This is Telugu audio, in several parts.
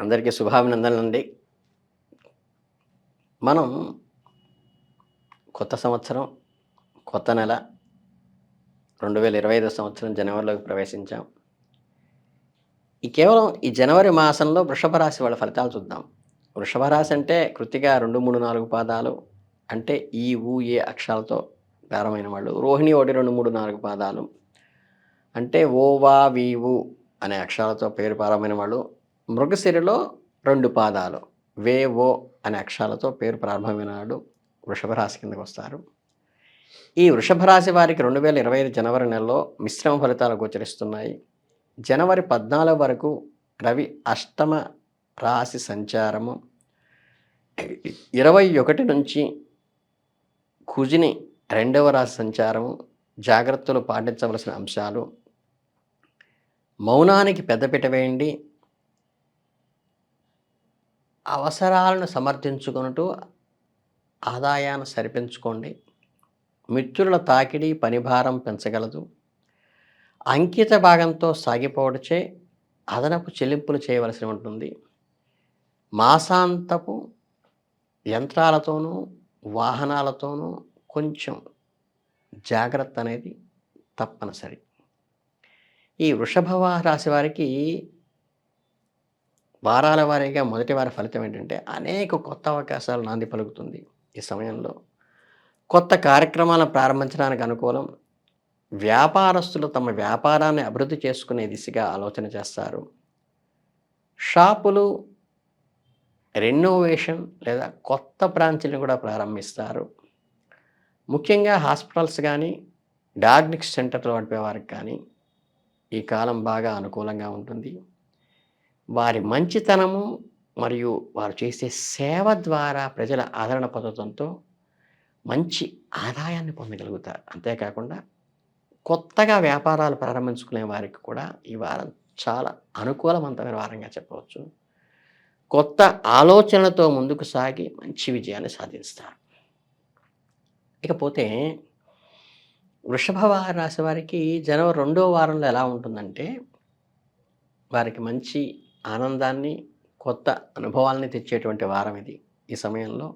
అందరికీ శుభాభినందనలు అండి. మనం కొత్త సంవత్సరం కొత్త నెల రెండు వేల ఇరవై ఐదో సంవత్సరం జనవరిలోకి ప్రవేశించాం. ఈ కేవలం ఈ జనవరి మాసంలో వృషభ రాశి వాళ్ళ ఫలితాలు చూద్దాం. వృషభ రాశి అంటే కృతిగా రెండు మూడు నాలుగు పాదాలు అంటే ఈ ఊ ఏ అక్షరాలతో ప్రారంభమైన వాళ్ళు. రోహిణి ఒకటి రెండు మూడు నాలుగు పాదాలు అంటే ఓవా వీవు వి అనే అక్షరాలతో పేరు ప్రారంభమైన వాళ్ళు. మృగశిరిలో రెండు పాదాలు వే ఓ అనే అక్షరాలతో పేరు ప్రారంభమైన వాడు వృషభ రాశి కిందకు వస్తారు. ఈ వృషభ రాశి వారికి రెండు వేల ఇరవై ఐదు జనవరి నెలలో మిశ్రమ ఫలితాలు గోచరిస్తున్నాయి. జనవరి పద్నాలుగు వరకు రవి అష్టమ రాశి సంచారము. ఇరవై ఒకటి నుంచి కుజిని రెండవ రాశి సంచారము. జాగ్రత్తలు పాటించవలసిన అంశాలు. మౌనానికి పెద్దపీట వేయండి. అవసరాలను సమర్థించుకొనుటూ ఆదాయాన్ని సరిపెంచుకోండి. మిత్రుల తాకిడి పనిభారం పెంచగలదు. అంకిత భాగంతో సాగిపోవడచే అదనపు చెల్లింపులు చేయవలసి ఉంటుంది. మాసాంతపు యంత్రాలతోనూ వాహనాలతోనూ కొంచెం జాగ్రత్త అనేది తప్పనిసరి. ఈ వృషభ రాశి వారికి వారాల వారీగా మొదటి వారి ఫలితం ఏంటంటే అనేక కొత్త అవకాశాలు నాంది పలుకుతుంది. ఈ సమయంలో కొత్త కార్యక్రమాలను ప్రారంభించడానికి అనుకూలం వ్యాపారస్తులు తమ వ్యాపారాన్ని అభివృద్ధి చేసుకునే దిశగా ఆలోచన చేస్తారు. షాపులు రెనోవేషన్ లేదా కొత్త బ్రాంచ్ని కూడా ప్రారంభిస్తారు. ముఖ్యంగా హాస్పిటల్స్ కానీ డయాగ్నిక్స్ సెంటర్లు వంటి వారికి కానీ ఈ కాలం బాగా అనుకూలంగా ఉంటుంది. వారి మంచితనము మరియు వారు చేసే సేవ ద్వారా ప్రజల ఆదరణ పొందడంతో మంచి ఆదాయాన్ని పొందగలుగుతారు. అంతేకాకుండా కొత్తగా వ్యాపారాలు ప్రారంభించుకునే వారికి కూడా ఈ వారం చాలా అనుకూలవంతమైన వారంగా చెప్పవచ్చు. కొత్త ఆలోచనలతో ముందుకు సాగి మంచి విజయాన్ని సాధిస్తారు. ఇకపోతే వృషభ రాశి వారికి జనవరి రెండో వారంలో ఎలా ఉంటుందంటే వారికి మంచి ఆనందాన్ని కొత్త అనుభవాల్ని తెచ్చేటువంటి వారం ఇది. ఈ సమయంలో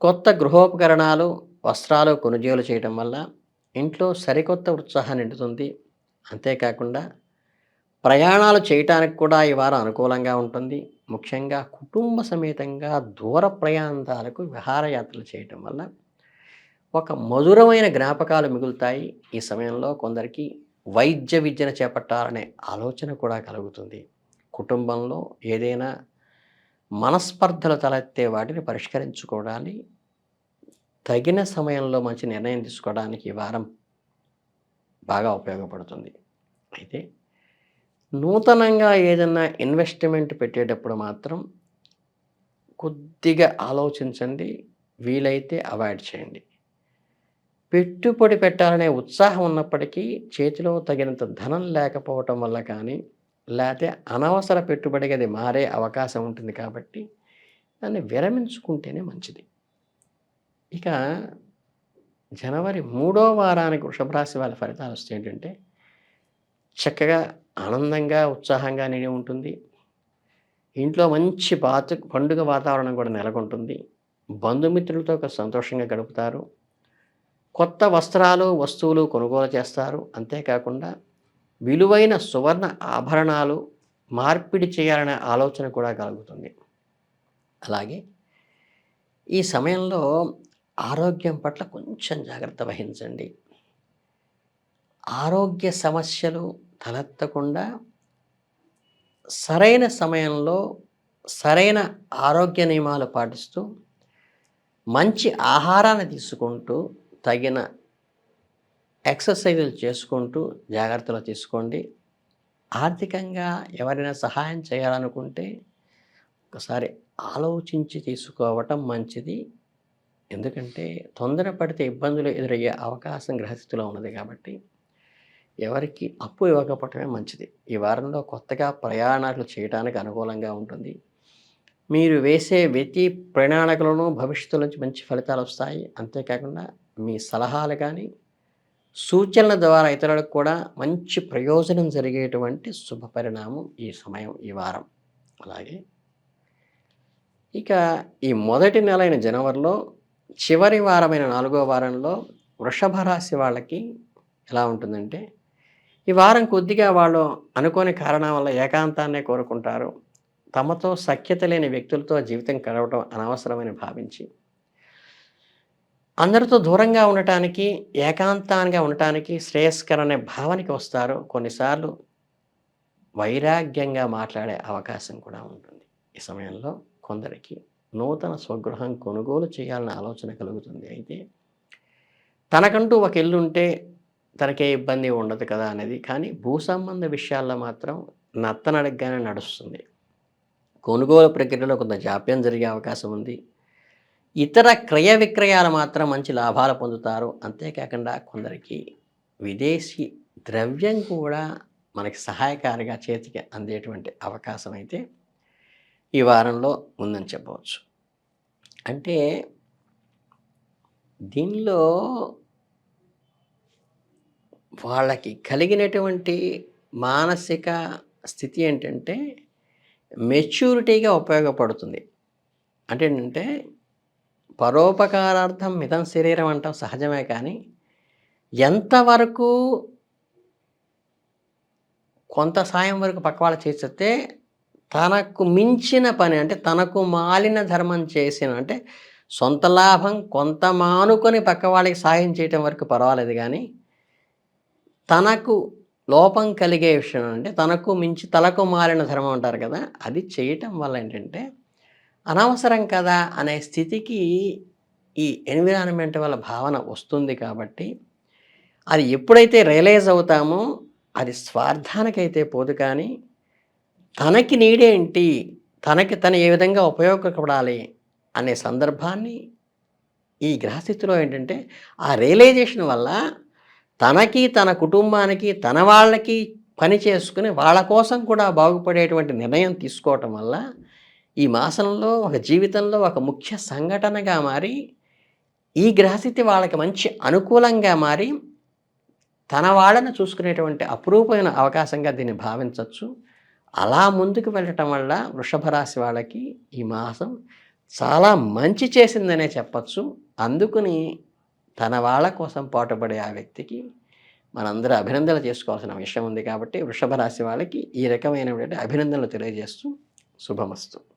కొత్త గృహోపకరణాలు వస్త్రాలు కొనుగోలు చేయడం వల్ల ఇంట్లో సరికొత్త ఉత్సాహం నిండుతుంది. అంతేకాకుండా ప్రయాణాలు చేయటానికి కూడా ఈ వారం అనుకూలంగా ఉంటుంది. ముఖ్యంగా కుటుంబ సమేతంగా దూర ప్రయాణాలకు విహారయాత్రలు చేయటం వల్ల ఒక మధురమైన జ్ఞాపకాలు మిగులుతాయి. ఈ సమయంలో కొందరికి వైద్య విద్యను చేపట్టాలనే ఆలోచన కూడా కలుగుతుంది. కుటుంబంలో ఏదైనా మనస్పర్ధలు తలెత్తే వాటిని పరిష్కరించుకోవడానికి తగిన సమయంలో మంచి నిర్ణయం తీసుకోవడానికి ఈ వారం బాగా ఉపయోగపడుతుంది. అయితే నూతనంగా ఏదైనా ఇన్వెస్ట్మెంట్ పెట్టేటప్పుడు మాత్రం కొద్దిగా ఆలోచించండి వీలైతే అవాయిడ్ చేయండి. పెట్టుబడి పెట్టాలనే ఉత్సాహం ఉన్నప్పటికీ చేతిలో తగినంత ధనం లేకపోవటం వల్ల కానీ లేకపోతే అనవసర పెట్టుబడికి అది మారే అవకాశం ఉంటుంది కాబట్టి దాన్ని విరమించుకుంటేనే మంచిది. ఇక జనవరి మూడో వారానికి వృషభ రాశి వాళ్ళ ఫలితాలు వస్తే ఏంటంటే చక్కగా ఆనందంగా ఉత్సాహంగా నిండి ఉంటుంది. ఇంట్లో మంచి పాత పండుగ వాతావరణం కూడా నెలకొంటుంది. బంధుమిత్రులతో ఒక సంతోషంగా గడుపుతారు. కొత్త వస్త్రాలు వస్తువులు కొనుగోలు చేస్తారు. అంతేకాకుండా విలువైన సువర్ణ ఆభరణాలు మార్పిడి చేయాలనే ఆలోచన కూడా కలుగుతుంది. అలాగే ఈ సమయంలో ఆరోగ్యం పట్ల కొంచెం జాగ్రత్త వహించండి. ఆరోగ్య సమస్యలు తలెత్తకుండా సరైన సమయంలో సరైన ఆరోగ్య నియమాలు పాటిస్తూ మంచి ఆహారాన్ని తీసుకుంటూ తగిన ఎక్సర్సైజులు చేసుకుంటూ జాగ్రత్తలు తీసుకోండి. ఆర్థికంగా ఎవరైనా సహాయం చేయాలనుకుంటే ఒకసారి ఆలోచించి తీసుకోవటం మంచిది. ఎందుకంటే తొందరపడితే ఇబ్బందులు ఎదురయ్యే అవకాశం గ్రహస్థితిలో ఉన్నది కాబట్టి ఎవరికి అప్పు ఇవ్వకపోవటమే మంచిది. ఈ వారంలో కొత్తగా ప్రయాణాలు చేయడానికి అనుకూలంగా ఉంటుంది. మీరు వేసే వ్యతి ప్రణాళికలను భవిష్యత్తు నుంచి మంచి ఫలితాలు వస్తాయి. అంతేకాకుండా మీ సలహాలు కానీ సూచనల ద్వారా ఇతరులకు కూడా మంచి ప్రయోజనం జరిగేటువంటి శుభ పరిణామం ఈ సమయం ఈ వారం. అలాగే ఇక ఈ మొదటి నెల అయిన జనవరిలో చివరి వారమైన నాలుగో వారంలో వృషభ రాశి వాళ్ళకి ఎలా ఉంటుందంటే ఈ వారం కొద్దిగా వాళ్ళు అనుకోని కారణం వల్ల ఏకాంతాన్నే కోరుకుంటారు. తమతో సఖ్యత లేని వ్యక్తులతో జీవితం గడవటం అనవసరమని భావించి అందరితో దూరంగా ఉండటానికి ఏకాంతంగా ఉండటానికి శ్రేయస్కరనే భావనకి వస్తారు. కొన్నిసార్లు వైరాగ్యంగా మాట్లాడే అవకాశం కూడా ఉంటుంది. ఈ సమయంలో కొందరికి నూతన స్వగృహం కొనుగోలు చేయాలన్న ఆలోచన కలుగుతుంది. అయితే తనకంటూ ఒక ఇల్లు ఉంటే తనకే ఇబ్బంది ఉండదు కదా అనేది. కానీ భూ సంబంధ విషయాల్లో మాత్రం నత్తనడగ్గానే నడుస్తుంది. కొనుగోలు ప్రక్రియలో కొంత జాప్యం జరిగే అవకాశం ఉంది. ఇతర క్రయ విక్రయాలు మాత్రం మంచి లాభాలు పొందుతారు. అంతేకాకుండా కొందరికి విదేశీ ద్రవ్యం కూడా మనకి సహాయకారిగా చేతికి అందేటువంటి అవకాశం అయితే ఈ వారంలో ఉందని చెప్పవచ్చు. అంటే దీనిలో వాళ్ళకి కలిగినటువంటి మానసిక స్థితి ఏంటంటే మెచ్యూరిటీగా ఉపయోగపడుతుంది. అంటే ఏంటంటే పరోపకారార్థం మితం శరీరం అంటాం సహజమే కానీ ఎంతవరకు కొంత సాయం వరకు పక్క వాళ్ళు చేస్తే తనకు మించిన పని అంటే తనకు మాలిన ధర్మం చేసిన అంటే సొంత లాభం కొంత మానుకొని పక్కవాళ్ళకి సాయం చేయటం వరకు పర్వాలేదు కానీ తనకు లోపం కలిగే విషయం అంటే తనకు మించి తలకు మారిన ధర్మం అంటారు కదా అది చేయటం వల్ల ఏంటంటే అనవసరం కదా అనే స్థితికి ఈ ఎన్విరాన్మెంట్ వల్ల భావన వస్తుంది కాబట్టి అది ఎప్పుడైతే రియలైజ్ అవుతామో అది స్వార్థానికైతే పోదు కానీ తనకి నీడేంటి తనకి తను ఏ విధంగా ఉపయోగపడాలి అనే సందర్భాన్ని ఈ గ్రహస్థితిలో ఏంటంటే ఆ రియలైజేషన్ వల్ల తనకి తన కుటుంబానికి తన వాళ్ళకి పని చేసుకుని వాళ్ళ కోసం కూడా బాగుపడేటువంటి నిర్ణయం తీసుకోవటం వల్ల ఈ మాసంలో ఒక జీవితంలో ఒక ముఖ్య సంఘటనగా మారి ఈ గ్రహస్థితి వాళ్ళకి మంచి అనుకూలంగా మారి తన వాళ్ళను చూసుకునేటువంటి అపురూపమైన అవకాశంగా దీన్ని భావించవచ్చు అలా ముందుకు వెళ్ళటం వల్ల వృషభ రాశి వాళ్ళకి ఈ మాసం చాలా మంచి చేసిందనే చెప్పచ్చు. అందుకుని తన వాళ్ళ కోసం పాటుపడే ఆ వ్యక్తికి మనందరూ అభినందనలు చేసుకోవాల్సిన విషయం ఉంది కాబట్టి వృషభ రాశి వాళ్ళకి ఈ రకమైనటువంటి అభినందనలు తెలియజేస్తూ శుభమస్తు.